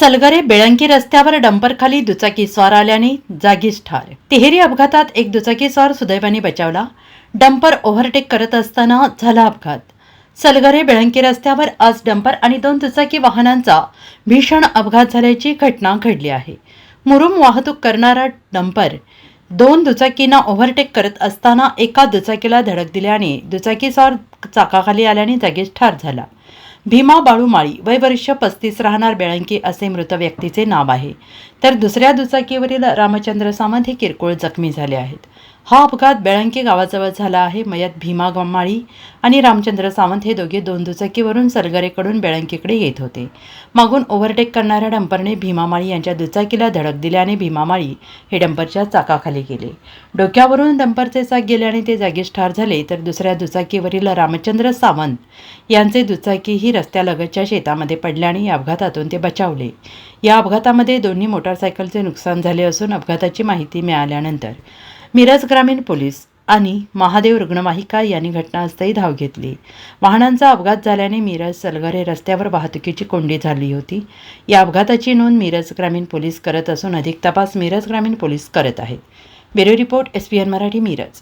सलगरे बेळंकी रस्त्यावर डंपरखाली दुचाकी स्वार आल्याने जागीच ठार. तिहेरी अपघातात एक दुचाकी स्वार सुदैवाने बचावला. डंपर ओव्हरटेक करत असताना झाला अपघात. सलगरे बेळंकी रस्त्यावर आज डंपर आणि दोन दुचाकी वाहनांचा भीषण अपघात झाल्याची घटना घडली आहे. मुरुम वाहतूक करणारा डंपर दोन दुचाकींना ओव्हरटेक करत असताना एका दुचाकीला धडक दिल्याने दुचाकी स्वार चाकाखाली आल्याने जागीच ठार झाला. भीमा बाळू माळी वय वर्ष पस्तीस राहणार बेळंकी असे मृत व्यक्तीचे नाव आहे. तर दुसऱ्या दुचाकीवरील रामचंद्र सामंत हे किरकोळ जखमी झाले आहेत. हा अपघात बेळंकी गावाजवळ झाला आहे. मयत भीमा गमाळी आणि रामचंद्र सावंत हे दोघे दोन दुचाकीवरून सरगरेकडून बेळंकीकडे येत होते. मागून ओव्हरटेक करणाऱ्या डंपरने भीमामाळी यांच्या दुचाकीला धडक दिल्याने भीमामाळी हे डंपरच्या चाकाखाली गेले. डोक्यावरून डंपरचे चाक गेल्याने ते जागीच ठार झाले तर दुसऱ्या दुचाकीवरील रामचंद्र सावंत यांचे दुचाकी ही रस्त्यालगतच्या शेतामध्ये पडल्याने या अपघातातून ते बचावले. या अपघातामध्ये दोन्ही मोटारसायकलचे नुकसान झाले असून अपघाताची माहिती मिळाल्यानंतर मिरज ग्रामीण पोलीस आणि महादेव रुग्णवाहिका यांनी घटनास्थळी धाव घेतली. वाहनांचा अपघात झाल्याने मिरज सलगरे रस्त्यावर वाहतुकीची कोंडी झाली होती. या अपघाताची नोंद मिरज ग्रामीण पोलीस करत असून अधिक तपास मिरज ग्रामीण पोलीस करत आहेत. Bureau report S P N Marathi Miraj.